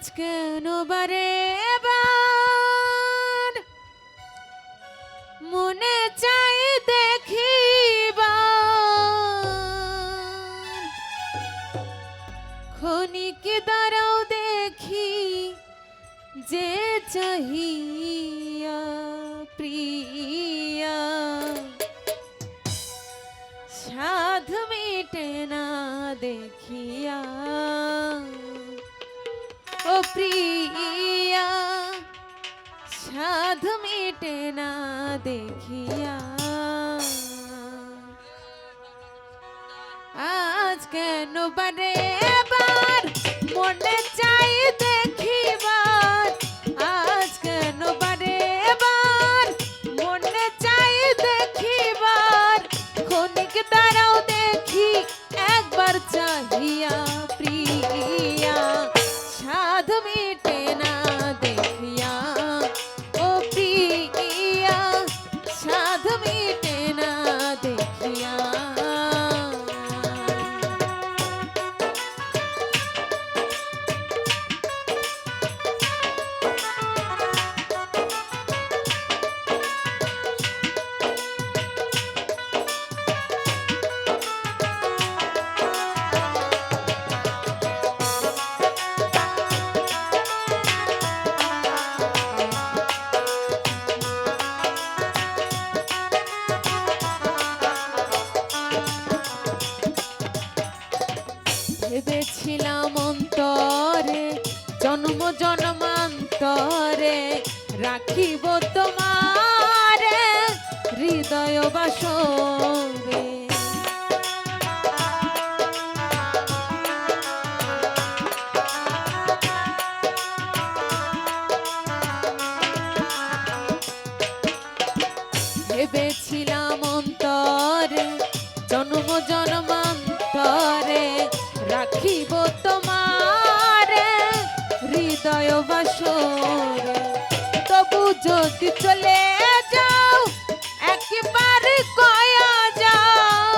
আজ কেন বারে মনে চাই দেখিবার। ক্ষণিক দাঁড়াও দেখি যে চাহিয়া প্রিয়া। সাধ মিটে না দেখিয়া প্রিয়া, সাধ মিটে না দেখিয়া। আজ কেন বারে এবার মনে চাই দেখিবার? আজ কেন বারে এবার মনে চাই দেখিবার? ক্ষণিক দাঁড়াও জন্মান্তরে রাখিব তোমার হৃদয় বাসরে বাসরে তবু যদি চলে যাও, একবারে কয়া যাও।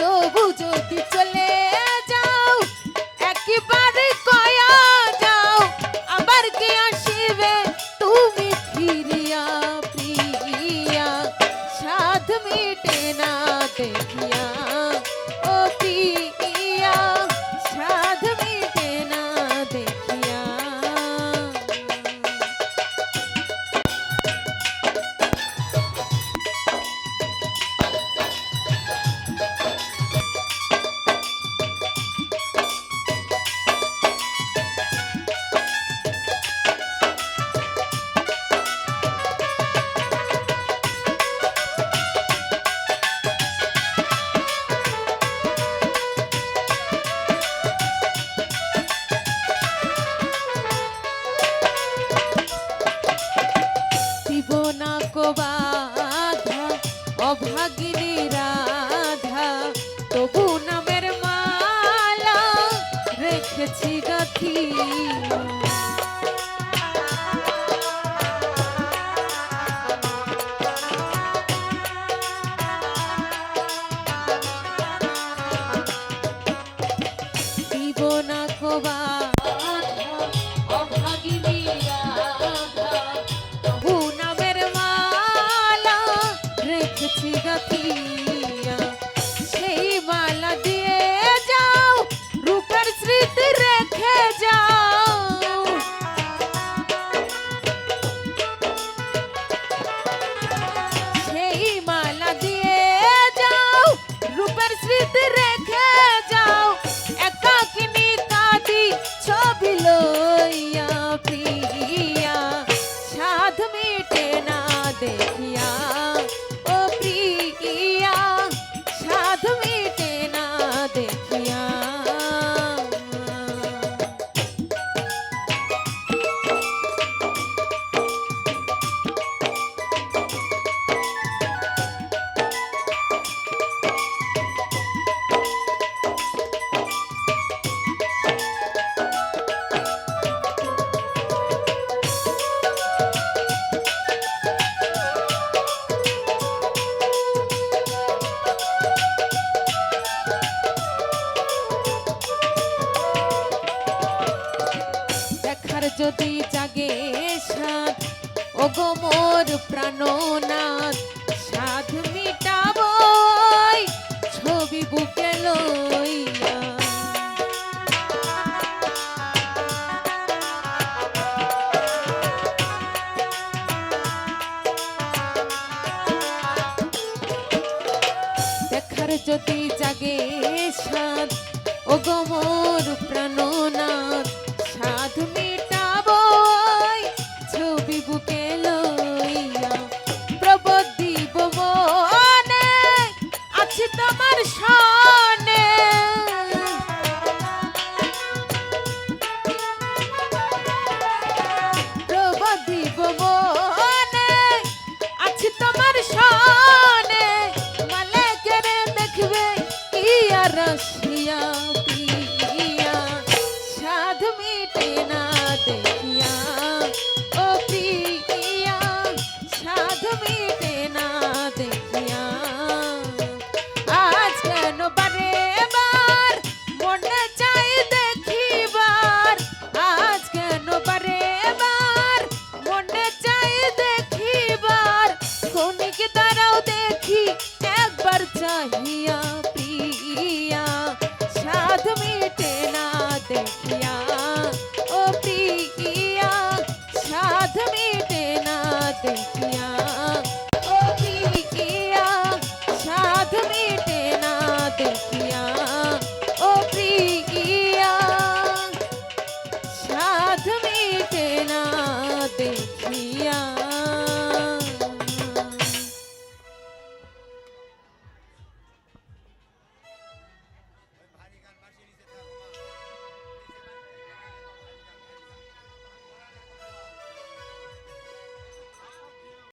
তবু যদি চলে যাও, একেবারে কয়া যাও, আবার কে আসিবে তুমি ফিরিয়া, প্রিয়া। সাধ মিটে না দেখিয়া গাথি দিব না স্মৃতি রেখে ওগো মোর প্রাণনাথ সাধ মিটাবই ছবি বুকে লইয়া। দেখার যদি জাগে সাধ, ওগো মোর প্রাণ